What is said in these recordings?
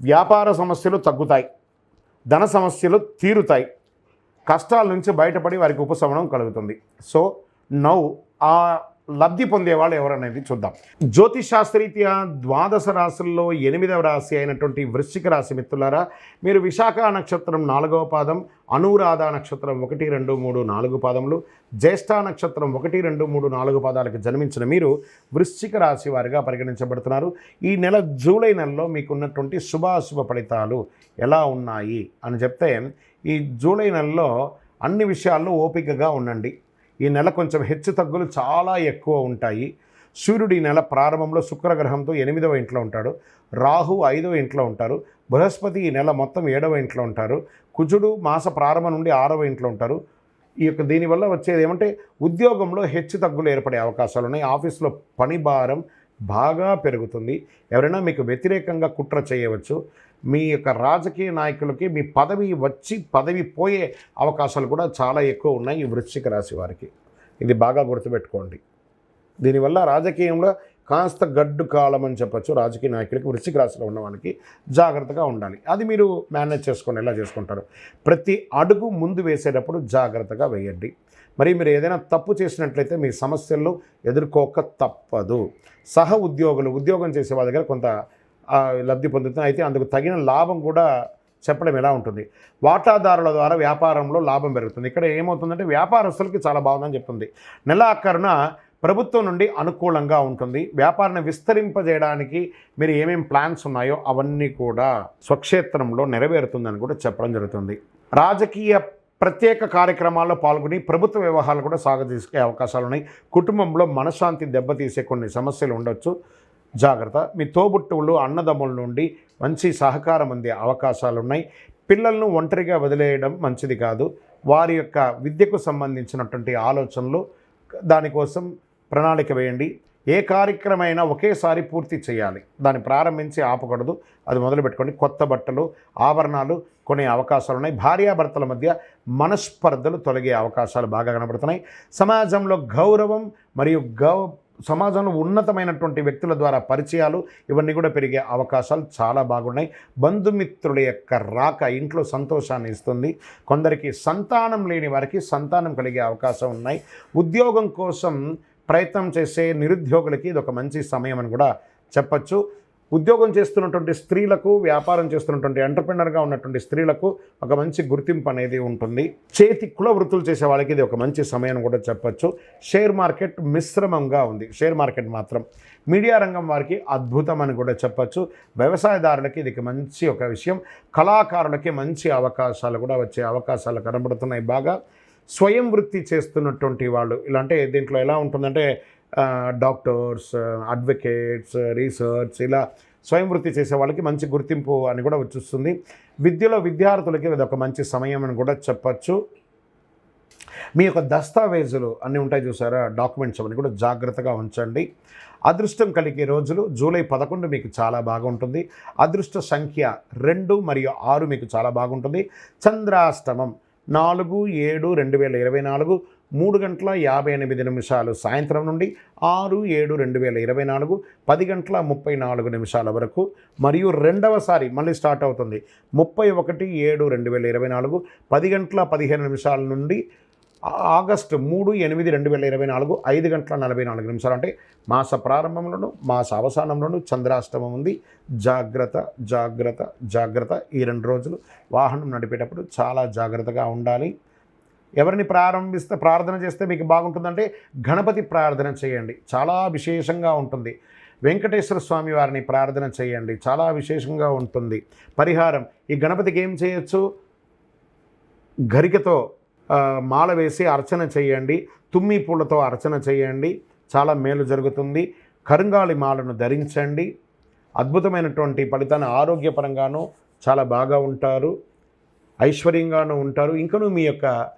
వ్యాపార సమస్యలు తగ్గుతాయి ధన సమస్యలు తీరుతాయి కష్టాల నుంచి బయటపడి వారికి ఉపశమనం కలుగుతుంది. సో నౌ ఆ లబ్ధి పొందేవాళ్ళు ఎవరనేది చూద్దాం. జ్యోతిషాస్త్రీత్యా ద్వాదశ రాశుల్లో ఎనిమిదవ రాశి అయినటువంటి వృశ్చిక రాశి మిత్రులారా మీరు విశాఖ నక్షత్రం నాలుగవ పాదం అనురాధ నక్షత్రం ఒకటి రెండు మూడు నాలుగు పాదములు జ్యేష్ఠ నక్షత్రం ఒకటి రెండు మూడు నాలుగు పాదాలకు జన్మించిన మీరు వృశ్చిక రాశి వారిగా పరిగణించబడుతున్నారు. ఈ నెల జూలై నెలలో మీకున్నటువంటి శుభాశుభ ఫలితాలు ఎలా ఉన్నాయి అని చెప్తే ఈ జూలై నెలలో అన్ని విషయాల్లో ఓపికగా ఉండండి. ఈ నెల కొంచెం హెచ్చు తగ్గులు చాలా ఎక్కువ ఉంటాయి. సూర్యుడు ఈ నెల ప్రారంభంలో శుక్రగ్రహంతో ఎనిమిదవ ఇంట్లో ఉంటాడు. రాహు ఐదవ ఇంట్లో ఉంటారు. బృహస్పతి ఈ నెల మొత్తం ఏడవ ఇంట్లో ఉంటారు. కుజుడు మాస ప్రారంభం నుండి ఆరవ ఇంట్లో ఉంటారు. ఈ యొక్క దీనివల్ల వచ్చేది ఏమంటే ఉద్యోగంలో హెచ్చు తగ్గులు ఏర్పడే అవకాశాలు ఉన్నాయి. ఆఫీస్లో పని భారం బాగా పెరుగుతుంది. ఎవరైనా మీకు వ్యతిరేకంగా కుట్ర చేయవచ్చు. మీ యొక్క రాజకీయ నాయకులకి మీ పదవి వచ్చి పదవి పోయే అవకాశాలు కూడా చాలా ఎక్కువ ఉన్నాయి ఈ వృశ్చిక రాశి వారికి. ఇది బాగా గుర్తుపెట్టుకోండి. దీనివల్ల రాజకీయంలో కాస్త గడ్డు కాలం అని చెప్పచ్చు. రాజకీయ నాయకులకి వృశ్చిక రాశిలో ఉన్న వాళ్ళకి జాగ్రత్తగా ఉండాలి. అది మీరు మేనేజ్ చేసుకొని ఎలా చేసుకుంటారు? ప్రతి అడుగు ముందు వేసేటప్పుడు జాగ్రత్తగా వేయండి. మరి మీరు ఏదైనా తప్పు చేసినట్లయితే మీ సమస్యలను ఎదుర్కోక తప్పదు. సహ ఉద్యోగులు ఉద్యోగం చేసే వాళ్ళ దగ్గర కొంత లబ్ధి పొందుతుంది. అయితే అందుకు తగిన లాభం కూడా చెప్పడం ఎలా ఉంటుంది. వాటాదారుల ద్వారా వ్యాపారంలో లాభం పెరుగుతుంది. ఇక్కడ ఏమవుతుందంటే వ్యాపారస్తులకి చాలా బాగుందని చెప్తుంది. నెలాఖరున ప్రభుత్వం నుండి అనుకూలంగా ఉంటుంది. వ్యాపారాన్ని విస్తరింపజేయడానికి మీరు ఏమేమి ప్లాన్స్ ఉన్నాయో అవన్నీ కూడా స్వక్షేత్రంలో నెరవేరుతుందని కూడా చెప్పడం జరుగుతుంది. రాజకీయ ప్రత్యేక కార్యక్రమాల్లో పాల్గొని ప్రభుత్వ వ్యవహారాలు కూడా సాగదీసే అవకాశాలు ఉన్నాయి. కుటుంబంలో మనశ్శాంతి దెబ్బతీసే కొన్ని సమస్యలు ఉండొచ్చు. జాగ్రత్త. మీ తోబుట్టువులు అన్నదమ్ముల నుండి మంచి సహకారం అందే అవకాశాలు ఉన్నాయి పిల్లలను ఒంటరిగా వదిలేయడం మంచిది కాదు. వారి యొక్క విద్యకు సంబంధించినటువంటి ఆలోచనలు దానికోసం ప్రణాళిక వేయండి. ఏ కార్యక్రమైనా ఒకేసారి పూర్తి చేయాలి. దాన్ని ప్రారంభించి ఆపకూడదు. అది మొదలుపెట్టుకోండి. కొత్త బట్టలు ఆభరణాలు కొనే అవకాశాలు ఉన్నాయి భార్యాభర్తల మధ్య మనస్పర్ధలు తొలగే అవకాశాలు బాగా కనబడుతున్నాయి. సమాజంలో గౌరవం మరియు గౌ సమాజంలో ఉన్నతమైనటువంటి వ్యక్తుల ద్వారా పరిచయాలు ఇవన్నీ కూడా పెరిగే అవకాశాలు చాలా బాగున్నాయి. బంధుమిత్రుల యొక్క రాక ఇంట్లో సంతోషాన్ని ఇస్తుంది. కొందరికి సంతానం లేని వారికి సంతానం కలిగే అవకాశం ఉన్నాయి. ఉద్యోగం కోసం ప్రయత్నం చేసే నిరుద్యోగులకి ఇది ఒక మంచి సమయం అని కూడా చెప్పచ్చు. ఉద్యోగం చేస్తున్నటువంటి స్త్రీలకు వ్యాపారం చేస్తున్నటువంటి ఎంటర్ప్రినర్గా ఉన్నటువంటి స్త్రీలకు ఒక మంచి గుర్తింపు అనేది ఉంటుంది. చేతి కుల వృత్తులు చేసే వాళ్ళకి ఇది ఒక మంచి సమయం కూడా చెప్పచ్చు. షేర్ మార్కెట్ మిశ్రమంగా ఉంది. షేర్ మార్కెట్ మాత్రం మీడియా రంగం వారికి అద్భుతం అని కూడా చెప్పచ్చు. వ్యవసాయదారులకి ఇది మంచి ఒక విషయం. కళాకారులకి మంచి అవకాశాలు కూడా వచ్చే అవకాశాలు కనబడుతున్నాయి బాగా. స్వయం వృత్తి చేస్తున్నటువంటి వాళ్ళు ఇలా అంటే దీంట్లో ఎలా ఉంటుందంటే డాక్టర్స్ అడ్వకేట్స్ రీసెర్చ్ ఇలా స్వయం వృత్తి చేసే వాళ్ళకి మంచి గుర్తింపు అని కూడా వచ్చిస్తుంది. విద్యలో విద్యార్థులకి ఇది ఒక మంచి సమయం అని కూడా చెప్పచ్చు. మీ యొక్క దస్తావేజులు అన్నీ ఉంటాయి చూసారా? డాక్యుమెంట్స్ అవన్నీ కూడా జాగ్రత్తగా ఉంచండి. అదృష్టం కలిగే రోజులు జూలై పదకొండు మీకు చాలా బాగుంటుంది. అదృష్ట సంఖ్య రెండు మరియు ఆరు మీకు చాలా బాగుంటుంది. చంద్రాష్టమం నాలుగు ఏడు రెండు వేల ఇరవై నాలుగు మూడు గంటల యాభై ఎనిమిది నిమిషాలు సాయంత్రం నుండి ఆరు ఏడు రెండు వేల ఇరవై నాలుగు పది గంటల ముప్పై నాలుగు నిమిషాల వరకు. మరియు రెండవసారి మళ్ళీ స్టార్ట్ అవుతుంది. ముప్పై ఒకటి ఏడు రెండు వేల ఇరవై నాలుగు పది గంటల పదిహేను నిమిషాల నుండి ఆగస్టు మూడు ఎనిమిది రెండు వేల ఇరవై నాలుగు ఐదు గంటల నలభై నాలుగు నిమిషాలు. అంటే మాస ప్రారంభంలోను మాస అవసానంలోను చంద్రాష్టమం ఉంది. జాగ్రత్త జాగ్రత్త జాగ్రత్త. ఈ రెండు రోజులు వాహనం నడిపేటప్పుడు చాలా జాగ్రత్తగా ఉండాలి. ఎవరిని ప్రారంభిస్తే ప్రార్థన చేస్తే మీకు బాగుంటుందంటే గణపతి ప్రార్థన చేయండి. చాలా విశేషంగా ఉంటుంది. వెంకటేశ్వర స్వామి వారిని ప్రార్థన చేయండి. చాలా విశేషంగా ఉంటుంది. పరిహారం. ఈ గణపతికి ఏం చేయొచ్చు? గరికతో మాల వేసి అర్చన చేయండి. తుమ్మి పూలతో అర్చన చేయండి. చాలా మేలు జరుగుతుంది. కరుంగాళి మాలను ధరించండి. అద్భుతమైనటువంటి ఫలితాన్ని ఆరోగ్యపరంగాను చాలా బాగా ఉంటారు. ఐశ్వర్యంగాను ఉంటారు. ఇంకనూ మీ యొక్క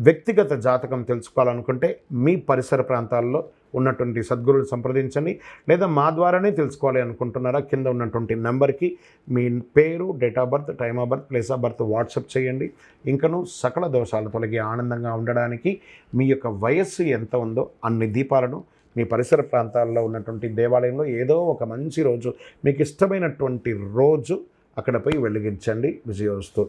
వ్యక్తిగత జాతకం తెలుసుకోవాలనుకుంటే మీ పరిసర ప్రాంతాల్లో ఉన్నటువంటి సద్గురులు సంప్రదించండి లేదా మా ద్వారానే తెలుసుకోవాలి అనుకుంటున్నారా? కింద ఉన్నటువంటి నెంబర్కి మీ పేరు date of birth time of birth place of birth WhatsApp చేయండి. ఇంకను సకల దోషాలు తొలగి ఆనందంగా ఉండడానికి మీ యొక్క వయస్సు ఎంత ఉందో అన్ని దీపాలను మీ పరిసర ప్రాంతాల్లో ఉన్నటువంటి దేవాలయంలో ఏదో ఒక మంచి రోజు మీకు ఇష్టమైనటువంటి రోజు అక్కడ పోయి వెలిగించండి. విజయోస్తు.